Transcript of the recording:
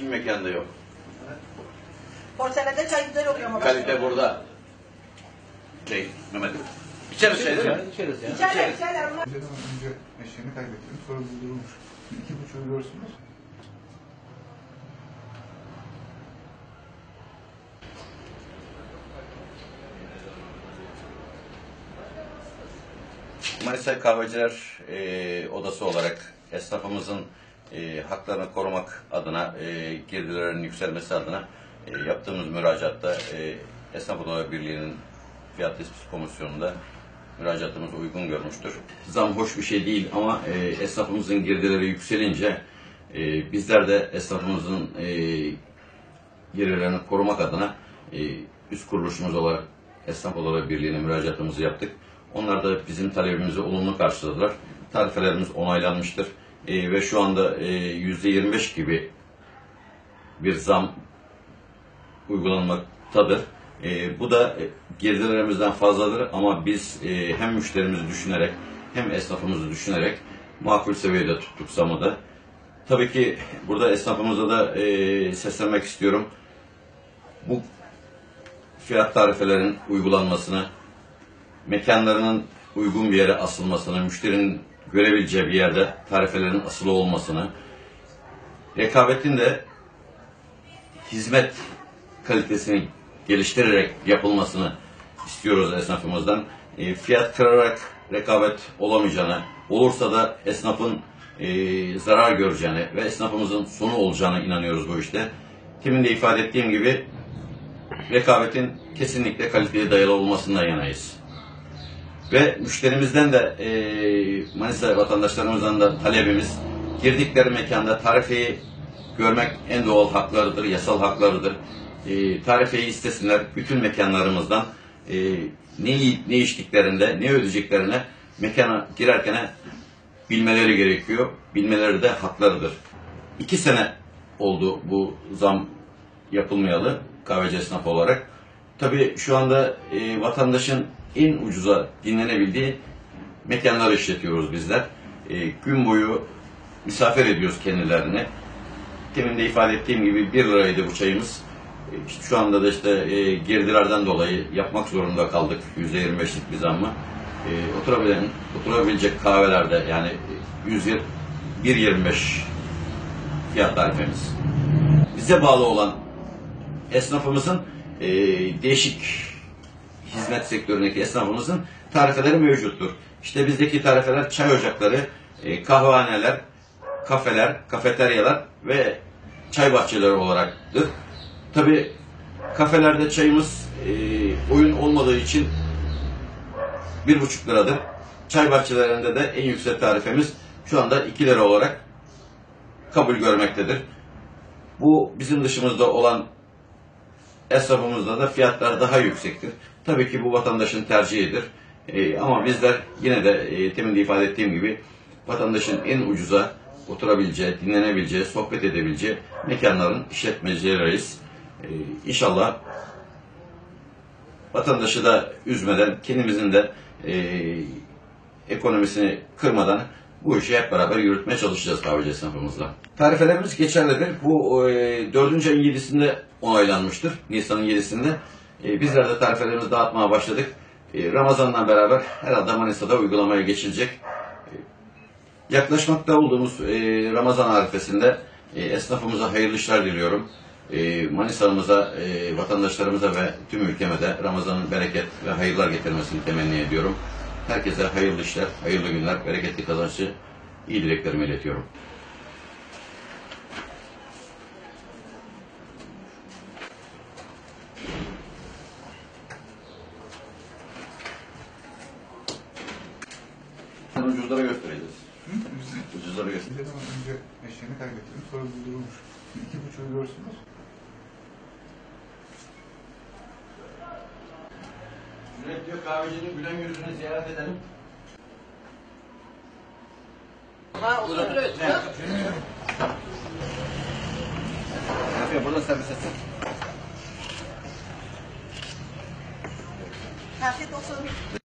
mekanda yok. Porselende çay güzel oluyor ama. Kalite burada. Şey, Mehmet. İçeriz şey değil mi? İçeriz ya. İçerler içerler. bunlar- Önceden önce eşeğini kaybettim. Sonra buldurulmuş. İki buçuğu görsünüz. Manisa Kahveciler e, Odası olarak esnafımızın e, haklarını korumak adına, e, girdilerin yükselmesi adına e, yaptığımız müracaatta e, Esnaf Odaları Birliği'nin Fiyat Tespit Komisyonu'nda müracaatımız uygun görmüştür. Zam hoş bir şey değil ama e, esnafımızın girdileri yükselince e, bizler de esnafımızın e, gelirlerini korumak adına e, üst kuruluşumuz olarak Esnaf Odaları Birliği'ne müracaatımızı yaptık. Onlar da bizim talebimizi olumlu karşıladılar. Tarifelerimiz onaylanmıştır. E, ve şu anda e, %25 gibi bir zam uygulanmaktadır. E, bu da e, girdilerimizden fazladır ama biz e, hem müşterimizi düşünerek hem esnafımızı düşünerek makul seviyede tuttuk zamı da. Tabii ki burada esnafımıza da e, seslenmek istiyorum. Bu fiyat tarifelerin uygulanmasını, mekanlarının uygun bir yere asılmasını, müşterinin görebileceği bir yerde tarifelerin asılı olmasını, rekabetin de hizmet kalitesini geliştirerek yapılmasını istiyoruz esnafımızdan. E, fiyat kırarak rekabet olamayacağını, olursa da esnafın e, zarar göreceğini ve esnafımızın sonu olacağına inanıyoruz bu işte. Kimin de ifade ettiğim gibi rekabetin kesinlikle kaliteye dayalı olmasından yanayız. Ve müşterimizden de e, Manisa vatandaşlarımızdan da talebimiz girdikleri mekanda tarifeyi görmek en doğal haklarıdır, yasal haklarıdır. E, tarifeyi istesinler bütün mekanlarımızdan e, ne yiyip ne içtiklerinde, ne ödeyeceklerine mekana girerken bilmeleri gerekiyor. Bilmeleri de haklarıdır. İki sene oldu bu zam yapılmayalı kahveci esnafı olarak. Tabii şu anda e, vatandaşın en ucuza dinlenebildiği mekanları işletiyoruz bizler. E, gün boyu misafir ediyoruz kendilerini. Demin de ifade ettiğim gibi 1 liraydı bu çayımız. E, şu anda da işte e, girdilerden dolayı yapmak zorunda kaldık %25'lik bir zammı. E, oturabilen, oturabilecek kahvelerde yani 120 1.25 fiyat tarifemiz. Bize bağlı olan esnafımızın e, değişik hizmet sektöründeki esnafımızın tarifeleri mevcuttur. İşte bizdeki tarifeler çay ocakları, e, kahvehaneler, kafeler, kafeteryalar ve çay bahçeleri olaraktır. Tabi kafelerde çayımız e, oyun olmadığı için bir buçuk liradır. Çay bahçelerinde de en yüksek tarifemiz şu anda 2 lira olarak kabul görmektedir. Bu bizim dışımızda olan esnafımızda da fiyatlar daha yüksektir. Tabii ki bu vatandaşın tercihidir. Ee, ama bizler yine de e, temin de ifade ettiğim gibi vatandaşın en ucuza oturabileceği, dinlenebileceği, sohbet edebileceği mekanların işletmecileriyiz. Ee, inşallah vatandaşı da üzmeden, kendimizin de e, ekonomisini kırmadan bu işi hep beraber yürütmeye çalışacağız kahveci esnafımızla. Tarifelerimiz geçerlidir. Bu e, 4. ayın 7'sinde onaylanmıştır. Nisan'ın 7'sinde. E, bizler de tarifelerimizi dağıtmaya başladık. E, Ramazan'la beraber herhalde Manisa'da uygulamaya geçilecek. E, yaklaşmakta olduğumuz e, Ramazan arifesinde e, esnafımıza hayırlı işler diliyorum. E, Manisa'mıza, vatandaşlarımıza ve tüm ülkeme de Ramazan'ın bereket ve hayırlar getirmesini temenni ediyorum. Herkese hayırlı işler, hayırlı günler, bereketli kazançlı iyi dileklerimi iletiyorum. Ucuzlara göstereceğiz. Ucuzlara göstereceğiz. Önceden önce eşeğini kaybettim. Sonra buldurulmuş. İki buçuğu görsünüz. Cüneyt diyor kahvecinin gülen yüzünü ziyaret edelim. Ha, uzun süre Ne yapıyor? Burada servis etsin. Afiyet olsun.